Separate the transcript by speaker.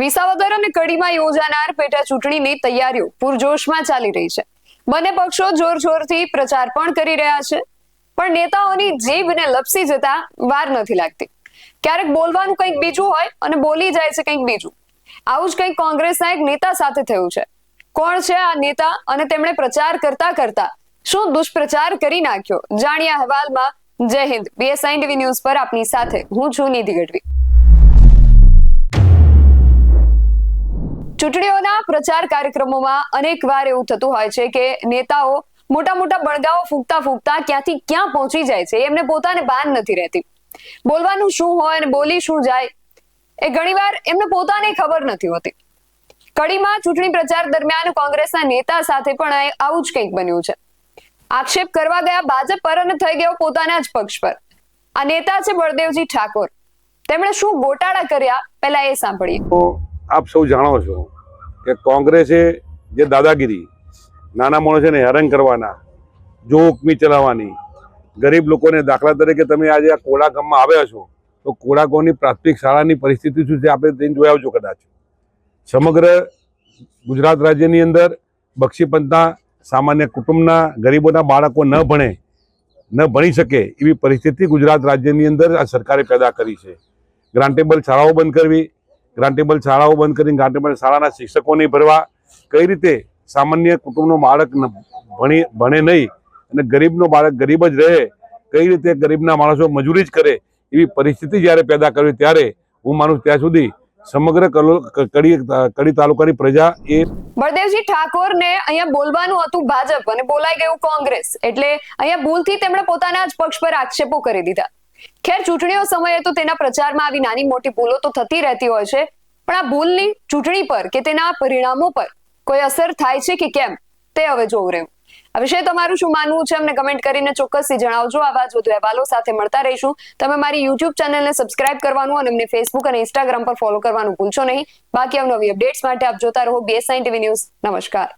Speaker 1: વિસાવદર અને કડીમાં યોજાનાર પેટા ચૂંટણીની તૈયારીઓ પૂરજોશમાં ચાલી રહી છે. બંને પક્ષો જોરશોરથી પ્રચાર પણ કરી રહ્યા છે, પણ નેતાઓની જીભને લપસી જતા વાર નથી લાગતી. ક્યારેક બોલવાનું કંઈક બીજું હોય અને બોલી જાય છે કંઈક બીજું. આવું જ કંઈક કોંગ્રેસના એક નેતા સાથે થયું છે. કોણ છે આ નેતા અને તેમણે પ્રચાર કરતા કરતા શું દુષ્પ્રચાર કરી નાખ્યો? જાણ્યા અહેવાલમાં જય હિન્દ. બીએસઆઈ ટીવી ન્યૂઝ પર આપની સાથે હું છું નિધિ ગઢવી. ચૂંટણીઓના પ્રચાર કાર્યક્રમોમાં અનેક વાર એવું થતું હોય છે કે નેતાઓ મોટા મોટા બળગાઓ ફૂંકતા ફૂંકતા ક્યાંથી ક્યાં પહોંચી જાય છે એમને પોતાને ભાન નથી રહેતી. બોલવાનું શું હોય અને બોલી શું જાય એ ઘણીવાર એમને પોતાને ખબર નથી હોતી. કડીમાં ચૂંટણી પ્રચાર દરમિયાન કોંગ્રેસના નેતા સાથે પણ આવું જ કંઈક બન્યું છે. આક્ષેપ કરવા ગયા ભાજપ પર થઈ ગયો પોતાના જ પક્ષ પર. આ નેતા છે બળદેવજી ઠાકોર. તેમણે શું ગોટાળા કર્યા પહેલા એ સાંભળીએ.
Speaker 2: આપ સૌ જાણો છો કે કોંગ્રેસે જે દાદાગીરી, નાના માણસોને હેરાન કરવાના જો ચલાવવાની, ગરીબ લોકોને દાખલા તરીકે તમે આજે આ કોડા ગામમાં આવ્યા છો, તો કોડા ગામની પ્રાથમિક શાળાની પરિસ્થિતિ શું છે? આપણે જઈને જોઈ આવજો કદાચ. સમગ્ર ગુજરાત રાજ્યની અંદર બક્ષીપંથના સામાન્ય કુટુંબના, ગરીબોના બાળકો ન ભણે, ન ભણી શકે એવી પરિસ્થિતિ ગુજરાત રાજ્યની અંદર આ સરકારે પેદા કરી છે. ગ્રાન્ટેબલ શાળાઓ બંધ કરવી ગ્રાન્ટેબલ શાળાઓ બંધ કરીને ગ્રાન્ટેબલ શાળાના શિક્ષકો નહીં ભરવા. કઈ રીતે સામાન્ય કુટુંબનો બાળક ભણી, ભણે નહીં અને ગરીબનો બાળક ગરીબ જ રહે, કઈ રીતે ગરીબના માણસો મજૂરી જ કરે એવી પરિસ્થિતિ જ્યારે પેદા કરવી ત્યારે હું માનું ત્યાં સુધી સમગ્ર કડી કડી તાલુકાની પ્રજા એ
Speaker 1: બળદેવજી ઠાકોરને અહીંયા બોલવાનું હતું ભાજપ અને બોલાઈ ગયું કોંગ્રેસ. એટલે અહીંયા ભૂલથી તેમણે પોતાના જ પક્ષ પર આક્ષેપો કરી દીધા. ખેર, ચૂંટણીઓ સમયે તો તેના પ્રચારમાં આવી નાની મોટી ભૂલો તો થતી રહેતી હોય છે, પણ આ ભૂલની ચૂંટણી પર કે તેના પરિણામો પર કોઈ અસર થાય છે કે કેમ, તે હવે જોવું રહ્યું. આ વિશે તમારું શું માનવું છે, અમને કમેન્ટ કરીને ચોક્કસથી જણાવજો. આવા જ વધુ અહેવાલો સાથે મળતા રહીશું. તમે મારી યુટ્યુબ ચેનલને સબસ્ક્રાઇબ કરવાનું અને અમને ફેસબુક અને ઇન્સ્ટાગ્રામ પર ફોલો કરવાનું ભૂલશો નહીં. બાકી અવનવી અપડેટ્સ માટે આપ જોતા રહો બીએસઆઈ ટીવી ન્યૂઝ નમસ્કાર.